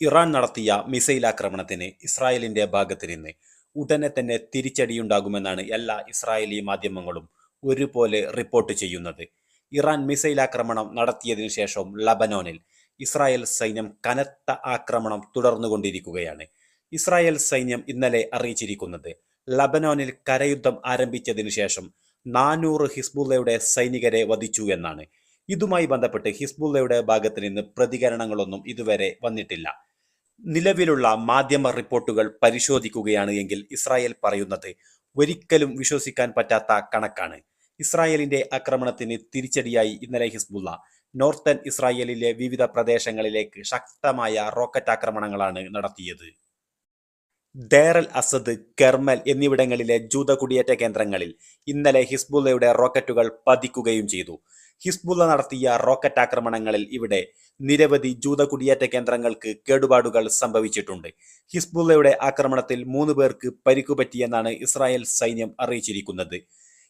Iran നടത്തിയ missile ആക്രമണത്തിന് ഇസ്രായേലിന്റെ ഭാഗത്ത് നിന്ന് ഉടനെ തന്നെ തിരിച്ചടിയുണ്ടാകുമെന്നാണ് എല്ലാ ഇസ്രായേലി മാധ്യമങ്ങളും ഒരുപോലെ റിപ്പോർട്ട് ചെയ്യുന്നത്. ഇറാൻ മിസൈൽ ആക്രമണം നടത്തിയതിനു ശേഷം ലബനോനിൽ ഇസ്രായേൽ സൈന്യം കനത്ത ആക്രമണം തുടർന്നുകൊണ്ടിരിക്കുകയാണ്. ഇസ്രായേൽ സൈന്യം ഇന്നലെ അറിയിച്ചിരിക്കുന്നത് ലബനോനിൽ കരയുദ്ധം ആരംഭിച്ചതിനു ശേഷം നാനൂറ് ഹിസ്ബുള്ളയുടെ സൈനികരെ വധിച്ചു എന്നാണ്. ഇതുമായി ബന്ധപ്പെട്ട് ഹിസ്ബുള്ളയുടെ ഭാഗത്ത് നിന്ന് പ്രതികരണങ്ങളൊന്നും ഇതുവരെ വന്നിട്ടില്ല. നിലവിലുള്ള മാധ്യമ റിപ്പോർട്ടുകൾ പരിശോധിക്കുകയാണ് എങ്കിൽ ഇസ്രായേൽ പറയുന്നത് ഒരിക്കലും വിശ്വസിക്കാൻ പറ്റാത്ത കണക്കാണ്. ഇസ്രായേലിന്റെ ആക്രമണത്തിന് തിരിച്ചടിയായി ഇന്നലെ ഹിസ്ബുള്ള. നോർത്തേൺ ഇസ്രായേലിലെ വിവിധ പ്രദേശങ്ങളിലേക്ക് ശക്തമായ റോക്കറ്റ് ആക്രമണങ്ങളാണ് നടത്തിയത്. ദേറൽ അസദ് കെർമൽ എന്നിവിടങ്ങളിലെ ജൂത കുടിയേറ്റ കേന്ദ്രങ്ങളിൽ ഇന്നലെ ഹിസ്ബുള്ളയുടെ റോക്കറ്റുകൾ പതിക്കുകയും ചെയ്തു. ഹിസ്ബുള്ള നടത്തിയ റോക്കറ്റ് ആക്രമണങ്ങളിൽ ഇവിടെ നിരവധി ജൂത കുടിയേറ്റ കേന്ദ്രങ്ങൾക്ക് കേടുപാടുകൾ സംഭവിച്ചിട്ടുണ്ട്. ഹിസ്ബുള്ളയുടെ ആക്രമണത്തിൽ മൂന്ന് പേർക്ക് പരിക്കുപറ്റിയെന്നാണ് ഇസ്രായേൽ സൈന്യം അറിയിച്ചിരിക്കുന്നത്.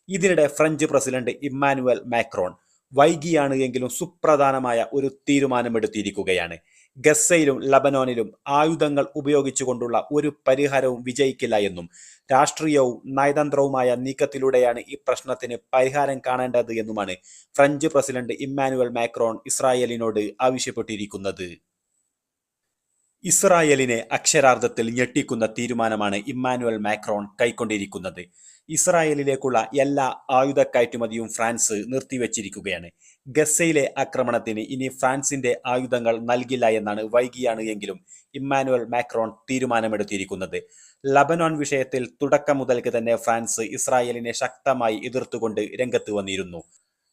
ഇതിനിടെ ഫ്രഞ്ച് പ്രസിഡന്റ് ഇമ്മാനുവൽ മാക്രോൺ വൈകിയാണ് എങ്കിലും സുപ്രധാനമായ ഒരു തീരുമാനമെടുത്തിരിക്കുകയാണ്. ഗസയിലും ലബനോനിലും ആയുധങ്ങൾ ഉപയോഗിച്ചുകൊണ്ടുള്ള ഒരു പരിഹാരവും വിജയിക്കില്ല എന്നും രാഷ്ട്രീയവും നയതന്ത്രവുമായ നീക്കത്തിലൂടെയാണ് ഈ പ്രശ്നത്തിന് പരിഹാരം കാണേണ്ടത് എന്നുമാണ് ഫ്രഞ്ച് പ്രസിഡന്റ് ഇമ്മാനുവൽ മാക്രോൺ ഇസ്രായേലിനോട് ആവശ്യപ്പെട്ടിരിക്കുന്നത്. ഇസ്രായേലിനെ അക്ഷരാർത്ഥത്തിൽ ഞെട്ടിക്കുന്ന തീരുമാനമാണ് ഇമ്മാനുവൽ മാക്രോൺ കൈക്കൊണ്ടിരിക്കുന്നത്. ഇസ്രായേലിലേക്കുള്ള എല്ലാ ആയുധ കയറ്റുമതിയും ഫ്രാൻസ് നിർത്തിവെച്ചിരിക്കുകയാണ്. ഗസയിലെ ആക്രമണത്തിന് ഇനി ഫ്രാൻസിന്റെ ആയുധങ്ങൾ നൽകില്ല എന്നാണ് വൈകിയാണ് എങ്കിലും ഇമ്മാനുവൽ മാക്രോൺ തീരുമാനമെടുത്തിരിക്കുന്നത്. ലബനോൻ വിഷയത്തിൽ തുടക്കം മുതൽക്ക് തന്നെ ഫ്രാൻസ് ഇസ്രായേലിനെ ശക്തമായി എതിർത്തുകൊണ്ട് രംഗത്ത് വന്നിരുന്നു.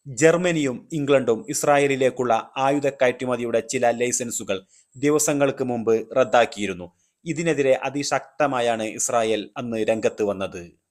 ജർമ്മനിയും ഇംഗ്ലണ്ടും ഇസ്രായേലിലേക്കുള്ള ആയുധ കയറ്റുമതിയുടെ ചില ലൈസൻസുകൾ ദിവസങ്ങൾക്ക് മുമ്പ് റദ്ദാക്കിയിരുന്നു. ഇതിനെതിരെ അതിശക്തമായാണ് ഇസ്രായേൽ അന്ന് രംഗത്ത് വന്നത്.